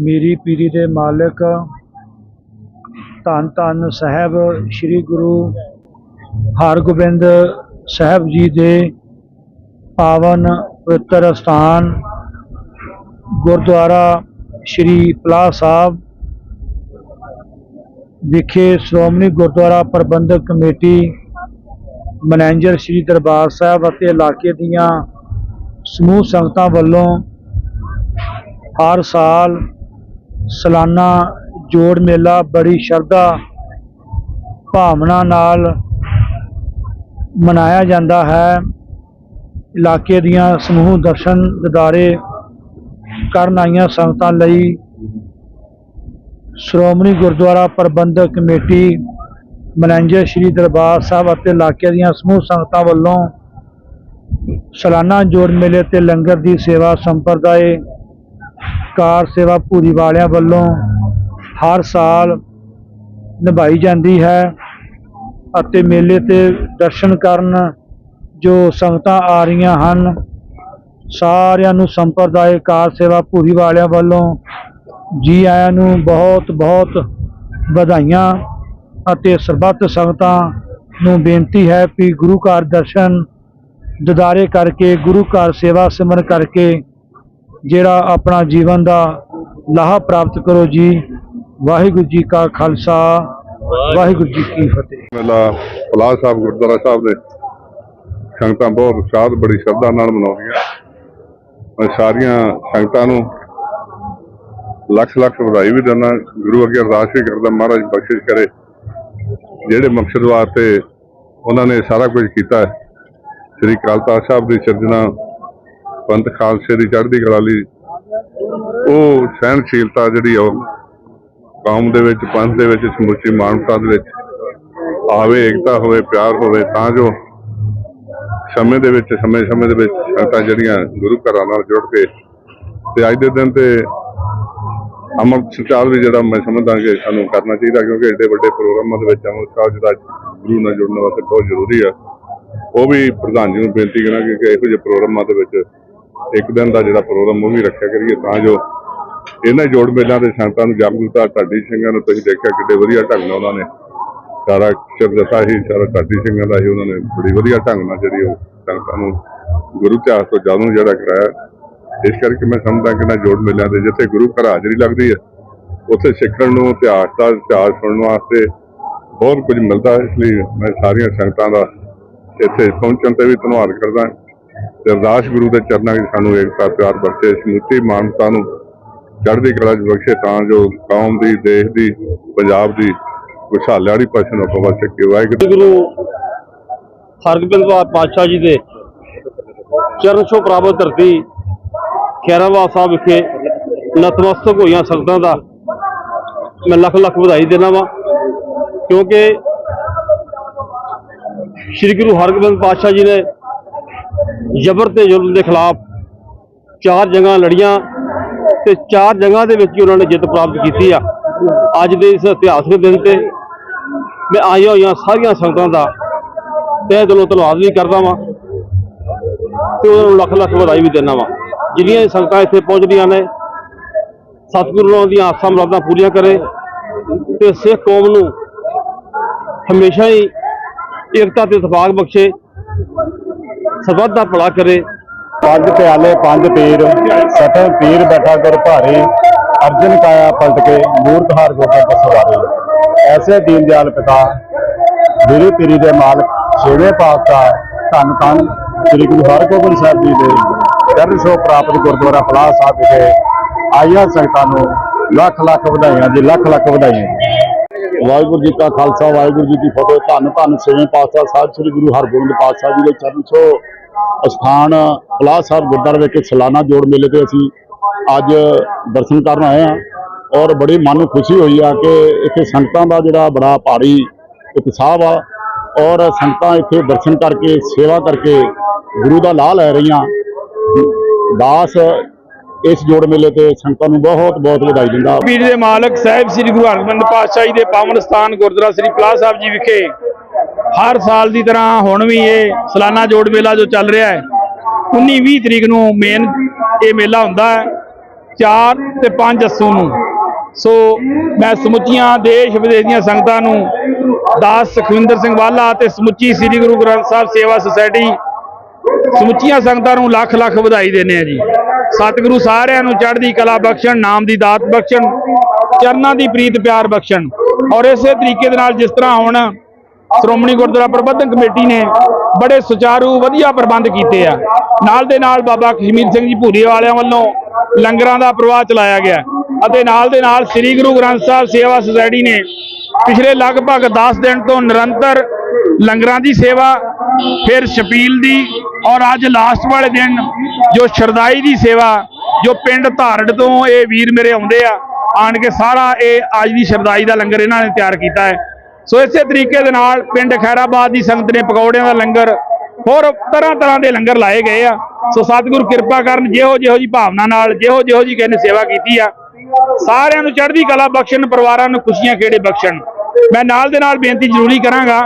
ਮੀਰੀ ਪੀਰੀ ਦੇ ਮਾਲਕ ਧੰਨ ਧੰਨ ਸਾਹਿਬ ਸ੍ਰੀ ਗੁਰੂ ਹਰਗੋਬਿੰਦ ਸਾਹਿਬ ਜੀ ਦੇ ਪਾਵਨ ਪਵਿੱਤਰ ਸਥਾਨ, ਗੁਰਦੁਆਰਾ ਸ੍ਰੀ ਪਲਾਹ ਸਾਹਿਬ ਵਿਖੇ ਸ਼੍ਰੋਮਣੀ ਗੁਰਦੁਆਰਾ ਪ੍ਰਬੰਧਕ ਕਮੇਟੀ, ਮੈਨੇਜਰ ਸ੍ਰੀ ਦਰਬਾਰ ਸਾਹਿਬ ਅਤੇ ਇਲਾਕੇ ਦੀਆਂ ਸਮੂਹ ਸੰਗਤਾਂ ਵੱਲੋਂ ਹਰ ਸਾਲ ਸਾਲਾਨਾ ਜੋੜ ਮੇਲਾ ਬੜੀ ਸ਼ਰਧਾ ਭਾਵਨਾ ਨਾਲ ਮਨਾਇਆ ਜਾਂਦਾ ਹੈ। ਇਲਾਕੇ ਦੀਆਂ ਸਮੂਹ ਦਰਸ਼ਨ ਦਿਦਾਰੇ ਕਰਨ ਆਈਆਂ ਸੰਗਤਾਂ ਲਈ ਸ਼੍ਰੋਮਣੀ ਗੁਰਦੁਆਰਾ ਪ੍ਰਬੰਧਕ ਕਮੇਟੀ ਮੈਨੇਜਰ ਸ੍ਰੀ ਦਰਬਾਰ ਸਾਹਿਬ ਅਤੇ ਇਲਾਕੇ ਦੀਆਂ ਸਮੂਹ ਸੰਗਤਾਂ ਵੱਲੋਂ ਸਾਲਾਨਾ ਜੋੜ ਮੇਲੇ ਤੇ ਲੰਗਰ ਦੀ ਸੇਵਾ ਸੰਪਰਦਾਇ ਕਾਰ ਸੇਵਾ ਪੂਰੀ ਵਾਲਿਆਂ ਵੱਲੋਂ ਹਰ ਸਾਲ ਨਿਭਾਈ ਜਾਂਦੀ ਹੈ ਅਤੇ ਮੇਲੇ ਤੇ ਦਰਸ਼ਨ ਕਰਨ ਜੋ ਸੰਗਤਾਂ ਆ ਰਹੀਆਂ ਹਨ, ਸਾਰਿਆਂ ਨੂੰ ਸੰਪਰਦਾਇ ਕਾਰ ਸੇਵਾ ਪੂਰੀ ਵਾਲਿਆਂ ਵੱਲੋਂ ਜੀ ਆਇਆਂ ਨੂੰ ਬਹੁਤ ਬਹੁਤ ਵਧਾਈਆਂ ਅਤੇ ਸਰਬੱਤ ਸੰਗਤਾਂ ਨੂੰ ਬੇਨਤੀ ਹੈ ਕਿ ਗੁਰੂ ਘਰ ਦਰਸ਼ਨ, ਦਿਦਾਰੇ ਕਰਕੇ, ਗੁਰੂ ਘਰ ਸੇਵਾ ਸਿਮਰਨ ਕਰਕੇ ਜਿਹੜਾ ਆਪਣਾ ਜੀਵਨ ਦਾ ਲਾਹਾ ਪ੍ਰਾਪਤ ਕਰੋ ਜੀ। ਵਾਹਿਗੁਰੂ ਜੀ ਕਾ ਖਾਲਸਾ, ਵਾਹਿਗੁਰੂ ਜੀ ਕੀ ਫਤਿਹ। ਮੇਲਾ ਪਲਾਹ ਸਾਹਿਬ, ਗੁਰਦੁਆਰਾ ਸਾਹਿਬ ਦੇ ਸੰਗਤਾਂ ਬਹੁਤ ਉਤਸ਼ਾਹ, ਬੜੀ ਸ਼ਰਧਾ ਨਾਲ ਮਨਾਉਂਦੀਆਂ। ਮੈਂ ਸਾਰੀਆਂ ਸੰਗਤਾਂ ਨੂੰ ਲੱਖ ਲੱਖ ਵਧਾਈ ਵੀ ਦਿੰਦਾ। ਗੁਰੂ ਅੱਗੇ ਅਰਦਾਸ ਵੀ ਕਰਦਾ, ਮਹਾਰਾਜ ਬਖਸ਼ਿਸ਼ ਕਰੇ। ਜਿਹੜੇ ਮਕਸਦ ਵਾਸਤੇ ਉਹਨਾਂ ਨੇ ਸਾਰਾ ਕੁਝ ਕੀਤਾ ਸ੍ਰੀ ਅਕਾਲ ਤਖਤ ਸਾਹਿਬ ਦੀ ਸਿਰਜਣਾ ਪੰਥ ਖਾਲਸੇ ਦੀ ਚੜ੍ਹਦੀ ਕਲਾ ਲਈ ਉਹ ਸਹਿਨਸ਼ੀਲਤਾ ਜਿਹੜੀ ਆ ਉਹ ਕੌਮ ਦੇ ਵਿੱਚ, ਪੰਥ ਦੇ ਵਿੱਚ, ਸਮੁੱਚੀ ਮਾਨਵਤਾ ਦੇ ਵਿੱਚ ਆਵੇ, ਏਕਤਾ ਹੋਵੇ, ਪਿਆਰ ਹੋਵੇ, ਤਾਂ ਜੋ ਸਮੇਂ ਦੇ ਵਿੱਚ ਸਮੇਂ ਸਮੇਂ ਦੇ ਵਿੱਚ ਸੰਗਤਾਂ ਜਿਹੜੀਆਂ ਗੁਰੂ ਘਰਾਂ ਨਾਲ ਜੁੜ ਕੇ ਤੇ ਅੱਜ ਦੇ ਦਿਨ ਤੇ ਅਮਰ ਸੰਚਾਰ ਵੀ ਜਿਹੜਾ ਮੈਂ ਸਮਝਦਾ ਕਿ ਸਾਨੂੰ ਕਰਨਾ ਚਾਹੀਦਾ, ਕਿਉਂਕਿ ਐਡੇ ਵੱਡੇ ਪ੍ਰੋਗਰਾਮਾਂ ਦੇ ਵਿੱਚ ਅਮਰ ਸਾਹਿਬ ਜਿਹੜਾ ਗੁਰੂ ਨਾਲ ਜੁੜਨ ਵਾਸਤੇ ਬਹੁਤ ਜ਼ਰੂਰੀ ਆ। ਉਹ ਵੀ ਪ੍ਰਧਾਨ ਜੀ ਨੂੰ ਬੇਨਤੀ ਕਰਾਂਗੇ ਕਿ ਇਹੋ ਜਿਹੇ ਪ੍ਰੋਗਰਾਮਾਂ ਦੇ ਵਿੱਚ ਇੱਕ ਦਿਨ ਦਾ ਜਿਹੜਾ ਪ੍ਰੋਗਰਾਮ ਉਹ ਵੀ ਰੱਖਿਆ ਕਰੀਏ ਤਾਂ ਜੋ ਇਹਨਾਂ ਜੋੜ ਮੇਲਿਆਂ ਦੇ ਸੰਗਤਾਂ ਨੂੰ ਜਾਗਰੂਕਤਾ ਢਾਡੀ ਸਿੰਘਾਂ ਨੂੰ ਤੁਸੀਂ ਦੇਖਿਆ ਕਿੱਡੇ ਵਧੀਆ ਢੰਗ ਨਾਲ ਉਹਨਾਂ ਨੇ ਸਾਰਾ ਚਿਰ ਹੀ, ਸਾਰਾ ਢਾਡੀ ਸਿੰਘਾਂ ਦਾ ਹੀ ਉਹਨਾਂ ਨੇ ਬੜੀ ਵਧੀਆ ਢੰਗ ਨਾਲ ਜਿਹੜੀ ਉਹ ਸੰਗਤਾਂ ਨੂੰ ਗੁਰੂ ਇਤਿਹਾਸ ਤੋਂ ਜਾਣੂ ਜਿਹੜਾ ਕਰਾਇਆ। ਇਸ ਕਰਕੇ ਮੈਂ ਸਮਝਦਾ ਕਿ ਨਾ ਜੋੜ ਮੇਲਿਆਂ ਦੇ ਜਿੱਥੇ ਗੁਰੂ ਘਰ ਹਾਜ਼ਰੀ ਲੱਗਦੀ ਹੈ, ਉੱਥੇ ਸਿੱਖਣ ਨੂੰ, ਇਤਿਹਾਸ ਦਾ ਇਤਿਹਾਸ ਸੁਣਨ ਵਾਸਤੇ ਬਹੁਤ ਕੁਝ ਮਿਲਦਾ ਹੈ। ਇਸ ਲਈ ਮੈਂ ਸਾਰੀਆਂ ਸੰਗਤਾਂ ਦਾ ਇੱਥੇ ਪਹੁੰਚਣ ਤੇ ਵੀ ਧੰਨਵਾਦ ਕਰਦਾ। ਅਰਦਾਸ ਗੁਰੂ ਦੇ ਚਰਨਾਂ ਵਿੱਚ ਸਾਨੂੰ ਏਕਤਾ ਪਿਆਰ ਬਖਸ਼ੇ, ਸਮੁੱਚੀ ਮਾਨਵਤਾ ਨੂੰ ਚੜ੍ਹਦੀ ਕਲਾ ਚ ਬਖਸ਼ੇ ਤਾਂ ਜੋ ਕੌਮ ਦੀ, ਦੇਸ਼ ਦੀ, ਪੰਜਾਬ ਦੀ ਖੁਸ਼ਹਾਲੀ ਵਾਲੀ ਪਾਸੇ ਨੂੰ ਆਪਾਂ ਵੱਧ ਵਾਹਿਗੁਰੂ। ਗੁਰੂ ਹਰਗੋਬਿੰਦ ਪਾਤਸ਼ਾਹ ਜੀ ਦੇ ਚਰਨ ਛੋ ਪ੍ਰਾਪਤ ਧਰਤੀ ਖੈਰਾਬਾਦ ਸਾਹਿਬ ਵਿਖੇ ਨਤਮਸਤਕ ਹੋਈਆਂ ਸੰਗਤਾਂ ਦਾ ਮੈਂ ਲੱਖ ਲੱਖ ਵਧਾਈ ਦੇਣਾ ਵਾਂ, ਕਿਉਂਕਿ ਸ੍ਰੀ ਗੁਰੂ ਹਰਗੋਬਿੰਦ ਪਾਤਸ਼ਾਹ ਜੀ ਨੇ ਜ਼ਬਰ ਤੇ ਜ਼ੁਲਮ ਦੇ ਖਿਲਾਫ ਚਾਰ ਜੰਗਾਂ ਲੜੀਆਂ ਤੇ ਚਾਰ ਜੰਗਾਂ ਦੇ ਵਿੱਚ ਹੀ ਉਹਨਾਂ ਨੇ ਜਿੱਤ ਪ੍ਰਾਪਤ ਕੀਤੀ ਆ। ਅੱਜ ਦੇ ਇਸ ਇਤਿਹਾਸਕ ਦਿਨ ਤੇ ਮੈਂ ਆਈਆਂ ਹੋਈਆਂ ਸਾਰੀਆਂ ਸੰਗਤਾਂ ਦਾ ਤਹਿ ਦਿਲੋਂ ਧੰਨਵਾਦ ਵੀ ਕਰਦਾ ਵਾਂ ਤੇ ਉਹਨਾਂ ਨੂੰ ਲੱਖ ਲੱਖ ਵਧਾਈ ਵੀ ਦਿੰਦਾ ਵਾਂ। ਜਿਹੜੀਆਂ ਇਹ ਸੰਗਤਾਂ ਇੱਥੇ ਪਹੁੰਚਦੀਆਂ ਨੇ, ਸਤਿਗੁਰੂ ਉਹਨਾਂ ਦੀਆਂ ਆਸਾਂ ਮੁਰਾਦਾਂ ਪੂਰੀਆਂ ਕਰੇ ਤੇ ਸਿੱਖ ਕੌਮ ਨੂੰ ਹਮੇਸ਼ਾ ਹੀ ਏਕਤਾ ਤੇ ਇਤਫਾਕ ਬਖਸ਼ੇ। ਸਰਬੱਤ ਦਾ ਭਲਾ ਕਰੇ। ਪੰਜ ਪਿਆਲੇ, ਪੰਜ ਪੀਰ ਸਠ ਪੀਰ ਬੈਠਾ ਕਰ ਭਾਰੀ, ਅਰਜਨ ਕਾਇਆ ਪਲਟ ਕੇ ਮੂਰਤ ਹਾਰ ਗੋਟਾ ਪਸਵਾਰੇ ਐਸੇ ਦੀਨ ਦਿਆਲ ਪਿਤਾ ਮੇਰੇ ਪੀਰੀ ਦੇ ਮਾਲਕ, ਛੇਵੇਂ ਪਾਤਸ਼ਾਹ, ਧੰਨ ਧੰਨ ਸ੍ਰੀ ਗੁਰੂ ਹਰਗੋਬਿੰਦ ਸਾਹਿਬ ਜੀ ਦੇ ਚਰਨ ਛੋਹ ਪ੍ਰਾਪਤ ਗੁਰਦੁਆਰਾ ਫਲਾਹ ਸਾਹਿਬ ਵਿਖੇ ਆਈਆਂ ਸੰਗਤਾਂ ਨੂੰ ਲੱਖ ਲੱਖ ਵਧਾਈਆਂ ਜੀ, ਲੱਖ ਲੱਖ ਵਧਾਈਆਂ ਜੀ। ਵਾਹਿਗੁਰੂ ਜੀ ਕਾ ਖਾਲਸਾ, ਵਾਹਿਗੁਰੂ ਜੀ ਦੀ ਫਤਿਹ। ਧੰਨ ਧੰਨ ਛੇਵੇਂ ਪਾਤਸ਼ਾਹ ਸਾਹਿਬ ਸ੍ਰੀ ਗੁਰੂ ਹਰਗੋਬਿੰਦ ਪਾਤਸ਼ਾਹ ਜੀ ਦੇ ਚਰਨ ਛੋਹ। ਅਸਥਾਨ ਪਲਾਹ ਸਾਹਿਬ ਗੁਰਦੁਆਰੇ ਵਿਖੇ ਸਾਲਾਨਾ ਜੋੜ ਮੇਲੇ ਤੇ ਅਸੀਂ ਅੱਜ ਦਰਸ਼ਨ ਕਰਨ ਆਏ ਹਾਂ ਔਰ ਬੜੀ ਮਨ ਨੂੰ ਖੁਸ਼ੀ ਹੋਈ ਆ ਕਿ ਇੱਥੇ ਸੰਗਤਾਂ ਦਾ ਜਿਹੜਾ ਬੜਾ ਭਾਰੀ ਉਤਸ਼ਾਹ ਆ ਔਰ ਸੰਗਤਾਂ ਇੱਥੇ ਦਰਸ਼ਨ ਕਰਕੇ, ਸੇਵਾ ਕਰਕੇ ਗੁਰੂ ਦਾ ਲਾਹ ਲੈ ਰਹੀਆਂ। ਦਾਸ ਇਸ ਜੋੜ ਮੇਲੇ ਤੇ ਸੰਗਤਾਂ ਨੂੰ ਬਹੁਤ ਬਹੁਤ ਵਧਾਈ ਦਿੰਦਾ। ਪੀਰ ਦੇ ਮਾਲਕ ਸਾਹਿਬ ਸ੍ਰੀ ਗੁਰੂ ਹਰਗੋਬਿੰਦ ਪਾਤਸ਼ਾਹ ਜੀ ਦੇ ਪਾਵਨ ਸਥਾਨ ਗੁਰਦੁਆਰਾ ਸ੍ਰੀ ਪਲਾਹ ਸਾਹਿਬ ਜੀ ਵਿਖੇ ਹਰ ਸਾਲ ਦੀ ਤਰ੍ਹਾਂ ਹੁਣ ਵੀ ਇਹ ਸਾਲਾਨਾ ਜੋੜ ਮੇਲਾ ਜੋ ਚੱਲ ਰਿਹਾ ਹੈ 19 20 ਤਰੀਕ ਨੂੰ ਮੇਨ ਇਹ ਮੇਲਾ ਹੁੰਦਾ ਹੈ 4 ਤੇ 5 ਅਸੂ ਨੂੰ। ਸੋ ਮੈਂ ਸਮੁੱਚੀਆਂ ਦੇਸ਼ ਵਿਦੇਸ਼ ਦੀਆਂ ਸੰਗਤਾਂ ਨੂੰ ਦਾਸ ਸੁਖਵਿੰਦਰ ਸਿੰਘ ਵਾਲਾ ਤੇ ਸਮੁੱਚੀ ਸ੍ਰੀ ਗੁਰੂ ਗ੍ਰੰਥ ਸਾਹਿਬ ਸੇਵਾ ਸੁਸਾਇਟੀ ਸਮੁੱਚੀਆਂ ਸੰਗਤਾਂ ਨੂੰ ਲੱਖ ਲੱਖ ਵਧਾਈ ਦਿੰਦੇ ਆ ਜੀ। ਸਤਿਗੁਰੂ ਸਾਰਿਆਂ ਨੂੰ ਚੜ੍ਹਦੀ ਕਲਾ ਬਖਸ਼ਣ, ਨਾਮ ਦੀ ਦਾਤ ਬਖਸ਼ਣ, ਚਰਨਾਂ ਦੀ ਪ੍ਰੀਤ ਪਿਆਰ ਬਖਸ਼ਣ। ਔਰ ਇਸੇ ਤਰੀਕੇ ਦੇ ਨਾਲ ਜਿਸ ਤਰ੍ਹਾਂ ਹੁਣ ਸ਼੍ਰੋਮਣੀ ਗੁਰਦੁਆਰਾ ਪ੍ਰਬੰਧਕ ਕਮੇਟੀ ਨੇ ਬੜੇ ਸੁਚਾਰੂ, ਵਧੀਆ ਪ੍ਰਬੰਧ ਕੀਤੇ ਆ। ਨਾਲ ਦੇ ਨਾਲ ਬਾਬਾ ਕਸ਼ਮੀਰ ਸਿੰਘ ਜੀ ਭੂਰੀ ਵਾਲਿਆਂ ਵੱਲੋਂ ਲੰਗਰਾਂ ਦਾ ਪ੍ਰਵਾਹ ਚਲਾਇਆ ਗਿਆ ਅਤੇ ਨਾਲ ਦੇ ਨਾਲ ਸ੍ਰੀ ਗੁਰੂ ਗ੍ਰੰਥ ਸਾਹਿਬ ਸੇਵਾ ਸੁਸਾਇਟੀ ਨੇ ਪਿਛਲੇ ਲਗਭਗ 10 ਦਿਨ ਤੋਂ ਨਿਰੰਤਰ ਲੰਗਰਾਂ ਦੀ ਸੇਵਾ, ਫਿਰ ਛਪੀਲ ਦੀ ਔਰ ਅੱਜ ਲਾਸਟ ਵਾਲੇ ਦਿਨ ਜੋ ਸ਼ਰਦਾਈ ਦੀ ਸੇਵਾ, ਜੋ ਪਿੰਡ ਧਾਰੜ ਤੋਂ ਇਹ ਵੀਰ ਮੇਰੇ ਆਉਂਦੇ ਆ, ਆਣ ਕੇ ਸਾਰਾ ਇਹ ਅੱਜ ਦੀ ਸ਼ਰਦਾਈ ਦਾ ਲੰਗਰ ਇਹਨਾਂ ਨੇ ਤਿਆਰ ਕੀਤਾ ਹੈ। ਸੋ ਇਸੇ ਤਰੀਕੇ ਦੇ ਨਾਲ ਪਿੰਡ ਖੈਰਾਬਾਦ ਦੀ ਸੰਗਤ ਨੇ ਪਕੌੜਿਆਂ ਦਾ ਲੰਗਰ ਹੋਰ ਤਰ੍ਹਾਂ ਤਰ੍ਹਾਂ ਦੇ ਲੰਗਰ ਲਾਏ ਗਏ ਆ। ਸੋ ਸਤਿਗੁਰੂ ਕਿਰਪਾ ਕਰਨ, ਜਿਹੋ ਜਿਹੋ ਜੀ ਭਾਵਨਾ ਨਾਲ, ਜਿਹੋ ਜਿਹੋ ਜੀ ਕਹਿੰਦੇ ਸੇਵਾ ਕੀਤੀ ਆ, ਸਾਰਿਆਂ ਨੂੰ ਚੜ੍ਹਦੀ ਕਲਾ ਬਖਸ਼ਣ, ਪਰਿਵਾਰਾਂ ਨੂੰ ਖੁਸ਼ੀਆਂ ਖੇੜੇ ਬਖਸ਼ਣ। ਮੈਂ ਨਾਲ ਦੇ ਨਾਲ ਬੇਨਤੀ ਜ਼ਰੂਰੀ ਕਰਾਂਗਾ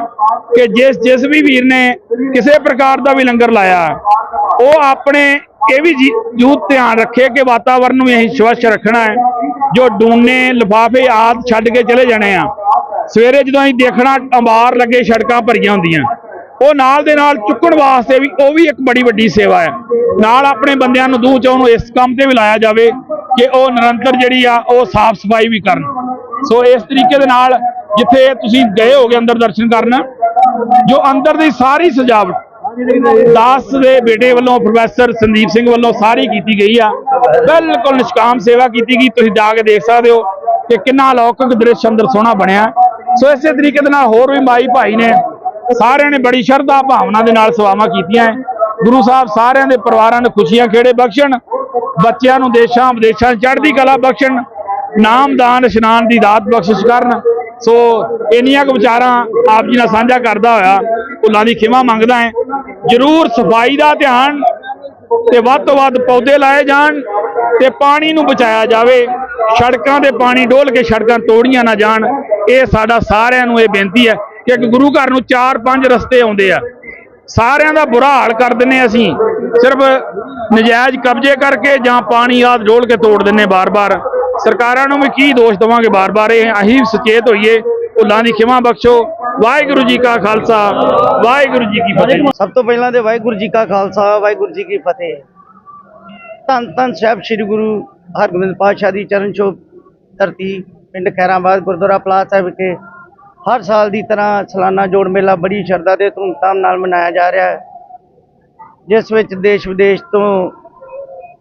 ਕਿ ਜਿਸ ਜਿਸ ਵੀ ਵੀਰ ਨੇ ਕਿਸੇ ਪ੍ਰਕਾਰ ਦਾ ਵੀ ਲੰਗਰ ਲਾਇਆ, ਉਹ ਆਪਣੇ ਇਹ ਵੀ ਜੀ- ਧਿਆਨ ਰੱਖੇ ਕਿ ਵਾਤਾਵਰਨ ਨੂੰ ਅਸੀਂ ਸਵੱਛ ਰੱਖਣਾ ਹੈ, ਜੋ ਡੂਨੇ, ਲਿਫਾਫੇ ਆਦ ਛੱਡ ਕੇ ਚਲੇ ਜਾਣੇ ਆ। ਸਵੇਰੇ ਜਦੋਂ ਅਸੀਂ ਦੇਖਣਾ ਅੰਬਾਰ ਲੱਗੇ ਸੜਕਾਂ ਭਰੀਆਂ ਹੁੰਦੀਆਂ, ਉਹ ਨਾਲ ਦੇ ਨਾਲ ਚੁੱਕਣ ਵਾਸਤੇ ਵੀ ਉਹ ਵੀ ਇੱਕ ਬੜੀ ਵੱਡੀ ਸੇਵਾ ਹੈ। ਨਾਲ ਆਪਣੇ ਬੰਦਿਆਂ ਨੂੰ ਦੂਹ ਚੋਂ ਨੂੰ ਇਸ ਕੰਮ ਤੇ ਵੀ ਲਾਇਆ ਜਾਵੇ ਕਿ ਉਹ ਨਿਰੰਤਰ ਜਿਹੜੀ ਆ, ਉਹ ਸਾਫ਼ ਸਫ਼ਾਈ ਵੀ ਕਰਨ। ਸੋ ਇਸ ਤਰੀਕੇ ਦੇ ਨਾਲ ਜਿੱਥੇ ਤੁਸੀਂ ਗਏ ਹੋਗੇ ਅੰਦਰ ਦਰਸ਼ਨ ਕਰਨ, ਜੋ ਅੰਦਰ ਦੀ ਸਾਰੀ ਸਜਾਵਟ ਦਾਸ ਦੇ ਬੇਟੇ ਵੱਲੋਂ, ਪ੍ਰੋਫੈਸਰ ਸੰਦੀਪ ਸਿੰਘ ਵੱਲੋਂ ਸਾਰੀ ਕੀਤੀ ਗਈ ਆ, ਬਿਲਕੁਲ ਨਿਸ਼ਕਾਮ ਸੇਵਾ ਕੀਤੀ ਗਈ, ਤੁਸੀਂ ਜਾ ਕੇ ਦੇਖ ਸਕਦੇ ਹੋ ਕਿ ਕਿੰਨਾ ਅਲੌਕਿਕ ਦ੍ਰਿਸ਼ ਅੰਦਰ ਸੋਹਣਾ ਬਣਿਆ। ਸੋ ਇਸੇ ਤਰੀਕੇ ਦੇ ਨਾਲ ਹੋਰ ਵੀ ਮਾਈ ਭਾਈ ਨੇ ਸਾਰਿਆਂ ਨੇ ਬੜੀ ਸ਼ਰਧਾ ਭਾਵਨਾ ਦੇ ਨਾਲ ਸੇਵਾਵਾਂ ਕੀਤੀਆਂ ਹੈ। ਗੁਰੂ ਸਾਹਿਬ ਸਾਰਿਆਂ ਦੇ ਪਰਿਵਾਰਾਂ ਨੂੰ ਖੁਸ਼ੀਆਂ ਖੇੜੇ ਬਖਸ਼ਣ, ਬੱਚਿਆਂ ਨੂੰ ਦੇਸ਼ਾਂ ਵਿਦੇਸ਼ਾਂ 'ਚ ਚੜ੍ਹਦੀ ਕਲਾ ਬਖਸ਼ਣ, ਨਾਮ ਦਾਨ ਇਸ਼ਨਾਨ ਦੀ ਦਾਤ ਬਖਸ਼ਿਸ਼ ਕਰਨ। ਸੋ ਇੰਨੀਆਂ ਕੁ ਵਿਚਾਰਾਂ ਆਪ ਜੀ ਨਾਲ ਸਾਂਝਾ ਕਰਦਾ ਹੋਇਆ, ਭੁੱਲਾਂ ਦੀ ਖਿਮਾ ਮੰਗਦਾ ਹੈ। ਜ਼ਰੂਰ ਸਫ਼ਾਈ ਦਾ ਧਿਆਨ ਤੇ ਵੱਧ ਤੋਂ ਵੱਧ ਪੌਦੇ ਲਾਏ ਜਾਣ ਤੇ ਪਾਣੀ ਨੂੰ ਬਚਾਇਆ ਜਾਵੇ। ਸੜਕਾਂ ਦੇ ਪਾਣੀ ਡੋਲ ਕੇ ਸੜਕਾਂ ਤੋੜੀਆਂ ਨਾ ਜਾਣ। ਇਹ ਸਾਡਾ ਸਾਰਿਆਂ ਨੂੰ ਇਹ ਬੇਨਤੀ ਹੈ ਕਿ ਗੁਰੂ ਘਰ ਨੂੰ ਚਾਰ ਪੰਜ ਰਸਤੇ ਆਉਂਦੇ ਆ। ਸਾਰਿਆਂ ਦਾ ਬੁਰਾ ਹਾਲ ਕਰ ਦਿੰਨੇ ਅਸੀਂ। ਸਿਰਫ ਨਜਾਇਜ਼ ਕਬਜ਼ੇ ਕਰਕੇ ਜਾਂ ਪਾਣੀ ਆਦ ਡੋਲ ਕੇ ਤੋੜ ਦਿੰਨੇ ਬਾਰ-ਬਾਰ। ਸਰਕਾਰਾਂ ਨੂੰ ਵੀ ਕੀ ਦੋਸ਼ ਦਵਾਂਗੇ ਬਾਰ-ਬਾਰ? ਇਹ ਅਸੀਂ ਸੁਚੇਤ ਹੋਈਏ। ਭੁੱਲਾਂ ਦੀ ਖਿਮਾ ਬਖਸ਼ੋ। ਵਾਹਿਗੁਰੂ ਜੀ ਕਾ ਖਾਲਸਾ। ਵਾਹਿਗੁਰੂ ਜੀ ਕੀ ਫਤਿਹ। ਸਭ ਤੋਂ ਪਹਿਲਾਂ ਤੇ ਵਾਹਿਗੁਰੂ ਜੀ ਕਾ ਖਾਲਸਾ, ਵਾਹਿਗੁਰੂ ਜੀ ਕੀ ਫਤਿਹ। ਧੰਨ ਧੰਨ ਸਾਹਿਬ ਸ੍ਰੀ ਗੁਰੂ ਹਰਗੋਬਿੰਦ ਪਾਤਸ਼ਾਹ ਦੀ ਚਰਨ ਛੋਹ ਧਰਤੀ ਪਿੰਡ ਖੈਰਾਬਾਦ ਗੁਰਦੁਆਰਾ ਪਲਾਸ ਸਾਹਿਬ ਵਿਖੇ ਹਰ ਸਾਲ ਦੀ ਤਰ੍ਹਾਂ ਸਾਲਾਨਾ ਜੋੜ ਮੇਲਾ ਬੜੀ ਸ਼ਰਧਾ ਤੇ ਧੂਮਧਾਮ ਨਾਲ ਮਨਾਇਆ ਜਾ ਰਿਹਾ ਹੈ, ਜਿਸ ਵਿੱਚ ਦੇਸ਼ ਵਿਦੇਸ਼ ਤੋਂ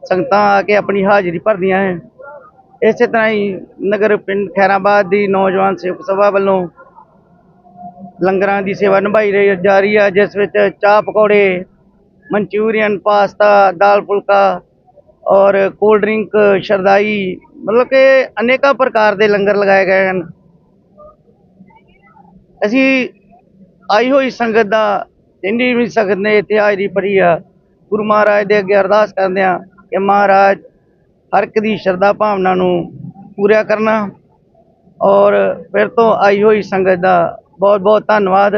ਸੰਗਤਾਂ ਆ ਕੇ ਆਪਣੀ ਹਾਜ਼ਰੀ ਭਰਦੀਆਂ ਹੈ ਇਸੇ ਤਰ੍ਹਾਂ ਹੀ ਨਗਰ ਪਿੰਡ ਖੈਰਾਬਾਦ ਦੀ ਨੌਜਵਾਨ ਸੇਵਕ ਸਭਾ ਵੱਲੋਂ ਲੰਗਰਾਂ ਦੀ ਸੇਵਾ ਨਿਭਾਈ ਰਹੀ ਜਾ ਰਹੀ ਹੈ, ਜਿਸ ਵਿੱਚ ਚਾਹ ਪਕੌੜੇ, ਮਨਚੂਰੀਅਨ, ਪਾਸਤਾ, ਦਾਲ ਫੁਲਕਾ ਔਰ ਕੋਲਡ ਡਰਿੰਕ, ਸ਼ਰਦਾਈ ਮਤਲਬ ਕਿ ਅਨੇਕਾਂ ਪ੍ਰਕਾਰ ਦੇ ਲੰਗਰ ਲਗਾਏ ਗਏ ਹਨ। ਅਸੀਂ ਆਈ ਹੋਈ ਸੰਗਤ ਦਾ, ਜਿੰਨੀ ਵੀ ਸੰਗਤ ਨੇ ਇੱਥੇ ਹਾਜ਼ਰੀ ਭਰੀ ਆ, ਗੁਰੂ ਮਹਾਰਾਜ ਦੇ ਅੱਗੇ ਅਰਦਾਸ ਕਰਦੇ ਆ ਕਿ ਮਹਾਰਾਜ ਹਰ ਇੱਕ ਦੀ ਸ਼ਰਧਾ ਭਾਵਨਾ ਨੂੰ ਪੂਰਾ ਕਰਨਾ। ਔਰ ਫਿਰ ਤੋਂ ਆਈ ਹੋਈ ਸੰਗਤ ਦਾ ਬਹੁਤ ਬਹੁਤ ਧੰਨਵਾਦ।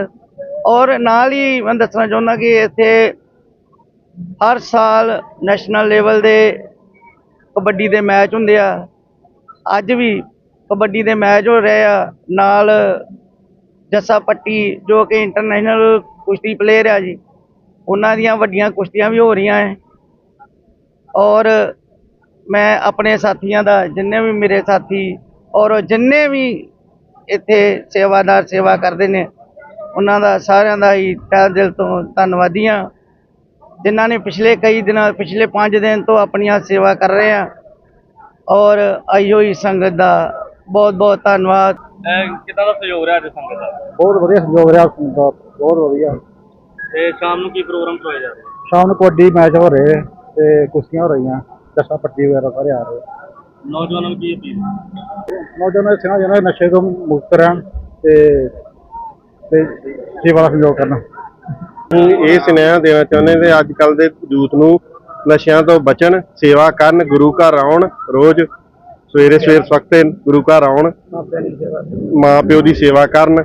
ਔਰ ਨਾਲ ਹੀ ਮੈਂ ਦੱਸਣਾ ਚਾਹੁੰਦਾ ਕਿ ਇੱਥੇ ਹਰ ਸਾਲ ਨੈਸ਼ਨਲ ਲੈਵਲ ਦੇ ਕਬੱਡੀ ਦੇ ਮੈਚ ਹੁੰਦੇ ਆ। ਅੱਜ ਵੀ ਕਬੱਡੀ ਦੇ ਮੈਚ ਹੋ ਰਹੇ ਆ। ਨਾਲ ਜੱਸਾ ਪੱਟੀ ਜੋ ਕਿ ਇੰਟਰਨੈਸ਼ਨਲ ਕੁਸ਼ਤੀ ਪਲੇਅਰ ਆ ਜੀ, ਉਹਨਾਂ ਦੀਆਂ ਵੱਡੀਆਂ ਕੁਸ਼ਤੀਆਂ ਵੀ ਹੋ ਰਹੀਆਂ ਹੈ ਔਰ ਮੈਂ ਆਪਣੇ ਸਾਥੀਆਂ ਦਾ, ਜਿੰਨੇ ਵੀ ਮੇਰੇ ਸਾਥੀ ਔਰ ਜਿੰਨੇ ਵੀ ਇੱਥੇ ਸੇਵਾਦਾਰ ਸੇਵਾ ਕਰਦੇ ਨੇ, ਉਹਨਾਂ ਦਾ ਸਾਰਿਆਂ ਦਾ ਹੀ ਤਹਿ ਦਿਲ ਤੋਂ ਧੰਨਵਾਦੀ ਹਾਂ ਜਿਨ੍ਹਾਂ ਨੇ ਪਿਛਲੇ ਕਈ ਦਿਨਾਂ, ਪਿਛਲੇ 5 ਦਿਨ ਤੋਂ ਆਪਣੀਆਂ ਸੇਵਾ ਕਰ ਰਹੇ ਆ ਔਰ ਆਈ ਹੋਈ ਸੰਗਤ ਦਾ ਬਹੁਤ ਬਹੁਤ ਧੰਨਵਾਦ। ਕਿੱਦਾਂ ਦਾ ਸਹਿਯੋਗ ਰਿਹਾ ਅੱਜ ਸੰਗਤ ਦਾ? ਬਹੁਤ ਵਧੀਆ ਸਹਿਯੋਗ ਰਿਹਾ ਸੰਗਤ ਦਾ, ਬਹੁਤ ਵਧੀਆ। ਤੇ ਸ਼ਾਮ ਨੂੰ ਕੀ ਪ੍ਰੋਗਰਾਮ ਕਰਵਾਇਆ ਜਾ ਰਿਹਾ? ਸ਼ਾਮ ਨੂੰ ਕਬੱਡੀ ਮੈਚ ਹੋ ਰਹੇ ਤੇ ਕੁਸ਼ਤੀਆਂ ਹੋ ਰਹੀਆਂ ਦਸਾਂ ਪੱਟੀ ਵਗੈਰਾ ਸਾਰੇ ਆ ਰਹੇ। ਨੌਜਵਾਨਾਂ ਨੂੰ ਕੀ ਅਪੀਲ? ਨੌਜਵਾਨਾਂ ਸਿਨਾ ਜਨਾ ਨਸ਼ੇ ਤੋਂ ਮੁਕਤ ਰਹਿਣ ਤੇ ਤੇ ਸੇਵਾ ਦਾ ਸਹਿਯੋਗ ਕਰਨ। ਇਹ ਸੁਨੇਹਾ ਦੇਣਾ ਚਾਹੁੰਦੇ ਤੇ ਅੱਜ ਕੱਲ ਦੇ ਯੂਥ ਨੂੰ ਨਸ਼ਿਆਂ ਤੋਂ ਬਚਣ, ਸੇਵਾ ਕਰਨ, ਗੁਰੂ ਘਰ ਆਉਣ, ਰੋਜ਼ ਸਵੇਰੇ ਸਵੇਰ ਸਵਖਤੇ ਗੁਰੂ ਘਰ ਆਉਣ, ਮਾਂ ਪਿਓ ਦੀ ਸੇਵਾ ਕਰਨ।